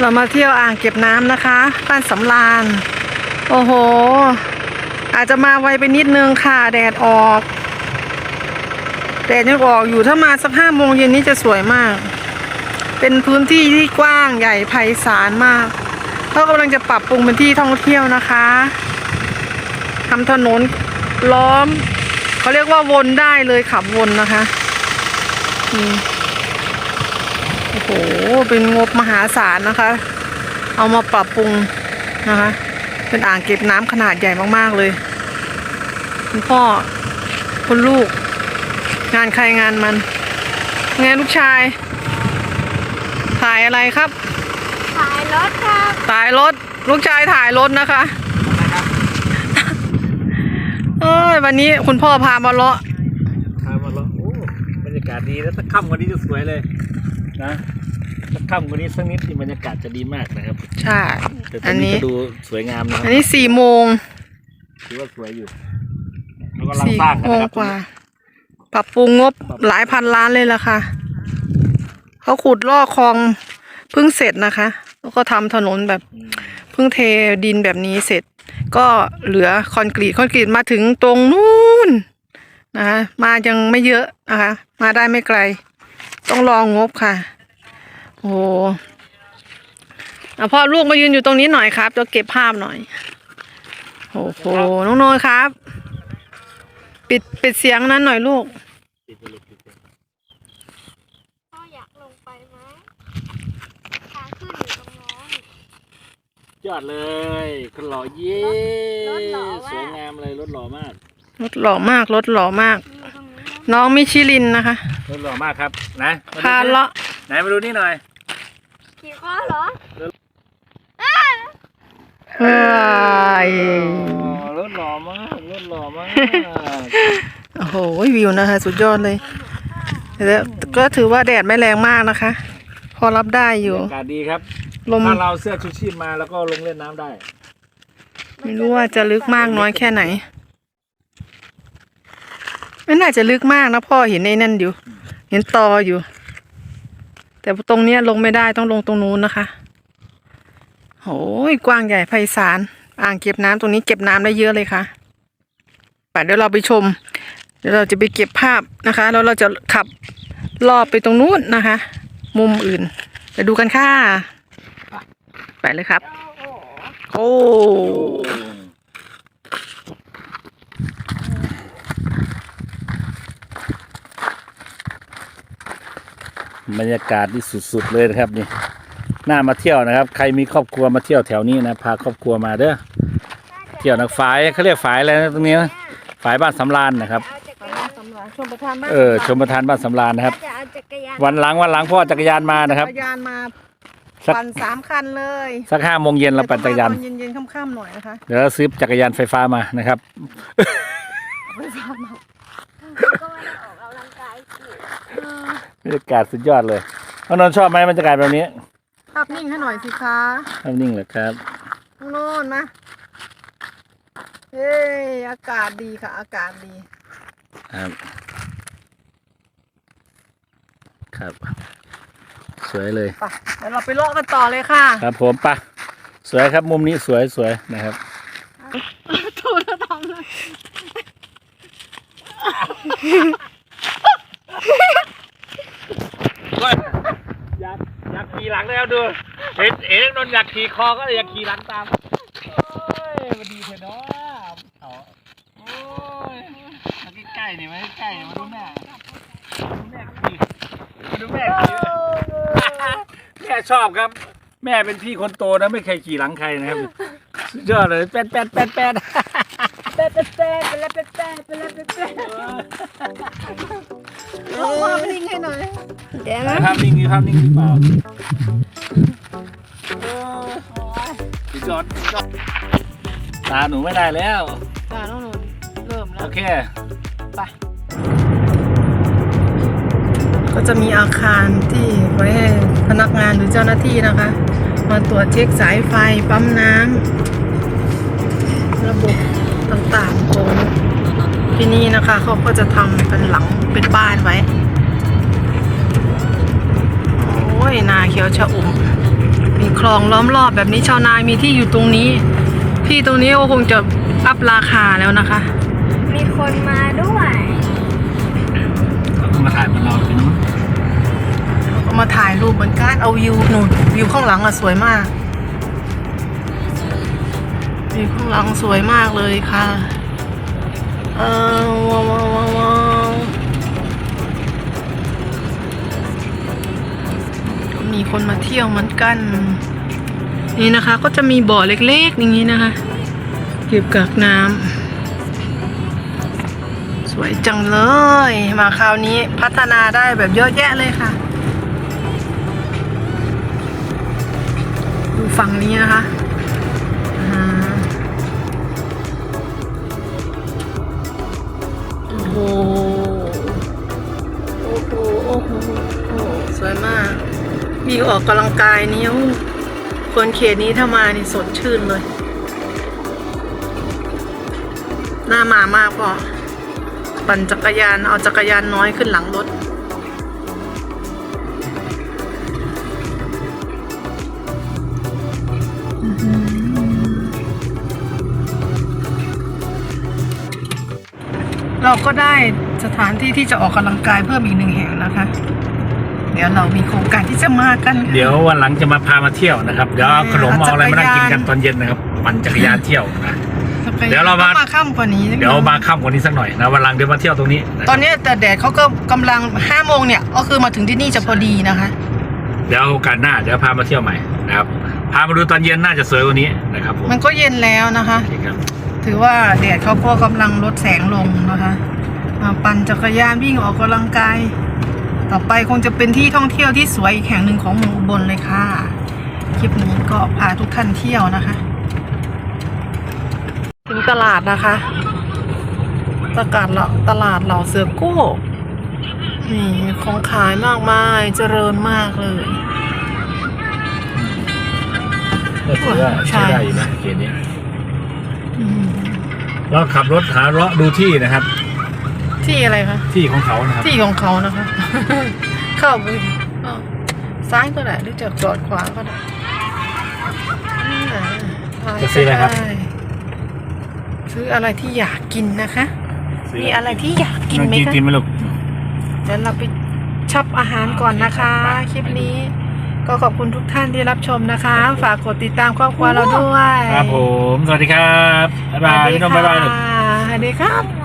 เรามาเที่ยวอ่างเก็บน้ำนะคะบ้านสำราญโอ้โห อาจจะมาไวไปนิดนึงค่ะ แดดออก แดดยังออกอยู่ถ้ามาสักห้าโมงเย็นนี้จะสวยมาก เป็นพื้นที่ที่กว้างใหญ่ไพศาลมากเขากำลังจะปรับปรุงเป็นที่ท่องเที่ยวนะคะทำถนนล้อม เขาเรียกว่าวนได้เลยขับวนนะคะนี่ โห เป็นงบมหาศาลนะคะ เอามาปรับปรุงนะคะ เป็นอ่างเก็บน้ำขนาดใหญ่มากๆเลย คุณพ่อ คุณลูก งานใครงานมันงานลูกชาย ถ่ายอะไรครับ ถ่ายรถครับ ถ่ายรถ ลูกชายถ่ายรถนะคะเอ้ยวันนี้คุณพ่อพามาเลาะพามาแล้วโอ้บรรยากาศดีแล้วถ้าค่ำกว่านี้จะสวยเลย นะถ้าค่ำกว่านี้สักนิดนี่บรรยากาศจะดีมากนะครับใช่ แต่ตอัอนนนี้นี้ ก็ดูสวยงามนะคอัรันบนี้สี่โมงถือว่าสวยอยู่เรากำลังสี่สร้างกันโมงนะครับกว่า ปรับปรุงงบหลายพันล้านเลยล่ะค่ะ เขาขุดลอกคลองเพิ่งเสร็จนะคะ แล้วก็ทำถนนแบบอืมเพิ่งเทดินแบบนี้เสร็จ ก็เหลือคอนกรีตคอนกรีตมาถึงตรงนู้นนะคะมายังไม่เยอะนะคะ มาได้ไม่ไกล ต้องรองงบค่ะ โอ้โหอะพ่อลูกมายืนอยู่ตรงนี้หน่อยครับจะเก็บภาพหน่อยโอ้โหน้องโนยครับ ปิดปิดเสียงนั้นหน่อยลูกปิดไปเลยปิดไปเลยพ่ออยากลงไปไหมทางขึ้นอยู่ตรงโน้น ยอดเลยคนหล่อเย้รถหล่อมาก สวยงามเลยรถหล่อมากรถหล่อมากรถหล่อมากมีตรงนี้นะน้องมิชิลินนะคะรถหล่อมากครับนะมพาดูสิเลาะไหนมาดูนี่หน่อย ขี่ข้อเหรอเฮ้ยรถหล่อมากรถหล่อมากโอ้โหวิวนะคะสุดยอดเลยแล้วก็ถือว่าแดดไม่แรงมากนะคะ พอรับได้อยู่บรรยากาศดีครับลมถ้าเราเสื้อชูชีพมาแล้วก็ลงเล่นน้ำได้ ไม่รู้ว่าจะลึกมากน้อยแค่ไหนไม่น่าจะลึกมากนะพ่อเห็นไอ้นั่นอยู่ เห็นตออยู่ แต่ตรงเนี้ยลงไม่ได้ต้องลงตรงนู้นนะคะโอ้ยกว้างใหญ่ไพศาลอ่างเก็บน้ำตรงนี้เก็บน้ำได้เยอะเลยค่ะไปเดี๋ยวเราไปชม เดี๋ยวเราจะไปเก็บภาพนะคะแล้วเราจะขับรอบไปตรงนู้นนะคะ มุมอื่นไปดูกันค่ะ ไปเลยครับ โอ้โห โอ้ บรรยากาศที่สุดๆเลยนะครับนี่น่ามาเที่ยวนะครับ ใครมีครอบครัวมาเที่ยวแถวนี้นะพาครอบครัวมาเด้อเที่ยวนักฝายเขาเรียกฝายอะไรนะตรงนี้นะฝายบ้านสำราญนะครับเอาจักรยานสำราญชมประทานบ้านเออชมประทานบ้านสำราญนะครับ จะเอาจักรยานวันหลังวันหลังพ่อจักรยานมานะครับ จักรยานมาสัก ปั่นสามคันเลยสักห้าโมงเย็นเราปั่นจักรยาน แต่ต้องมตอเย็นๆค่ำๆหน่อยนะคะเดี๋ยวเราซื้อจักรยานไฟฟ้ามานะครับ ก็ไม่ได้ออกกำลังกายสิ บรรยากาศสุดยอดเลยน้องนนท์ชอบไหมบรรยากาศแบบนี้ภาพนิ่งให้หน่อยสิคะภาพนิ่งเหรอครับน้องโน่นนะเฮ้ยอากาศดีค่ะ อากาศดี ครับ ครับ สวยเลย ไปเดี๋ยวเราไปเลาะกันต่อเลยค่ะครับผมปะสวยครับมุมนี้สวยสวยนะครับ ถูกแล้วทำเลย อยากอยากขี่หลังแล้วดูเห็นเห็นนนอยากขี่คอก็เลยอยากขี่หลังตามโอ้ยมันดีเถอะเนาะเอาโอ้ยมาใกล้ๆนี่มาใกล้ๆมาดูแม่ดูแม่ขี่มาดูแม่ขี่แม่ชอบครับ แม่เป็นพี่คนโตนะไม่เคยขี่หลังใครนะครับสุดยอดเลยแป๊ดแป๊ดแป๊ดแป๊ดเป๊ะเป๊ะเป๊ะเป๊ะเป๊ะเป๊ะ เป๊ะเป๊ะเป๊ะเอาภาพนิ่งให้หน่อยเดี๋ยวนะภาพนิ่งมีภาพนิ่งหรือเปล่าเออสุดยอดสุดยอดตาหนูไม่ได้แล้วจ้าน้องนนท์เริ่มแล้โอว เค ไป ก็จะมีอาคารที่ไว้ให้พนักงานหรือเจ้าหน้าที่นะคะ มาตรวจเช็คสายไฟปั๊มน้ำระบบต่างๆของ ที่นี่นะคะเขาก็จะทำเป็นหลังเป็นบ้านไว้ โอ้ยนาเขียวชะอุ่มมีคลองล้อมรอบแบบนี้ชาวนามีที่อยู่ตรงนี้ ที่ตรงนี้ก็คงจะอัพราคาแล้วนะคะ มีคนมาด้วยมาถ่ายมันเราเป็นก็มาถ่ายรูปเหมือนกันเอาวิวหนูวิวข้างหลังอะสวยมากวิวข้างหลังสวยมากเลยค่ะเอ้าวว้าวว้าวว้าวก็มีคนมาเที่ยวเหมือนกัน นี่นะคะ ก็จะมีบ่อเล็กๆ อย่างนี้นะคะ เก็บกักน้ำสวยจังเลย มาคราวนี้พัฒนาได้แบบเยอะแยะเลยค่ะ ดูฝั่งนี้นะคะ โอ้โห โอ้โห โอ้โห โอ้โหสวยมากมีออกกำลังกายนิ้ว คนเขตนี้ถ้ามานี่สดชื่นเลย หน้ามามากพอปั่นจักรยานเอาจักรยานน้อยขึ้นหลังรถ เราก็ได้สถานที่ที่จะออกกำลังกายเพิ่มอีกหนึ่งแห่งนะคะ เดี๋ยวเรามีโครงการที่จะมากันค่ะเดี๋ยววันหลังจะมาพามาเที่ยวนะครับ เดี๋ยวเอาขนมเอาอะไรมานั่งกินกันตอนเย็นนะครับปั่นจักรยานเที่ยวนะเดี๋ยวเรามาต้องมาค่ำกว่านี้เดี๋ยวมาค่ำกว่านี้สักหน่อยนะวันหลังเดี๋ยวมาเที่ยวตรงนี้ะครับตอนนี้แต่แดดเขาก็กำลังห้าโมงเนี่ยก็คือมาถึงที่นี่จะพอดีนะคะ เดี๋ยวโอกาสหน้าเดี๋ยวพามาเที่ยวใหม่นะครับพามาดูตอนเย็นน่าจะสวยกว่านี้นะครับผมมันก็เย็นแล้วนะคะโอเคครับ ถือว่าแดดเขาก็กำลังลดแสงลงนะคะอ่าปั่นจักรยานวิ่งออกกำลังกาย ต่อไปคงจะเป็นที่ท่องเที่ยวที่สวยอีกแห่งหนึ่งของเมืองอุบลเลยค่ะ คลิปนี้ก็พาทุกท่านเที่ยวนะคะ ถึงตลาดนะคะตลาดเหล่าตลาดเหล่าเสือโก้นี่ของขายมากมายเจริญมากเลยถือว่าใช้ได้อยู่นะเกณฑ์นี้ เราขับรถหาเลาะดูที่นะครับ ที่อะไรคะ ที่ของเขานะครับ ที่ของเขานะคะ เข้าไปอ้าวซ้ายก็ได้หรือจะจอดขวาก็ได้อ่าจะซื้ออะไรครับ ด้ซื้ออะไรที่อยากกินนะคะ มีอะไรที่อยากกินไหมกินคะ กินไหมลูก เดี๋ยวเราไปช็อปอาหารก่อนนะคะ คลิปนี้ ก็ขอบคุณทุกท่านที่รับชมนะคะ ฝากกดติดตามครอบครัวเราด้วยครับผม สวัสดีครับ บ๊ายบายสวัสดีพี่น้องบ๊ายบายลูกค่ะสวัสดีครับบ๊ายบ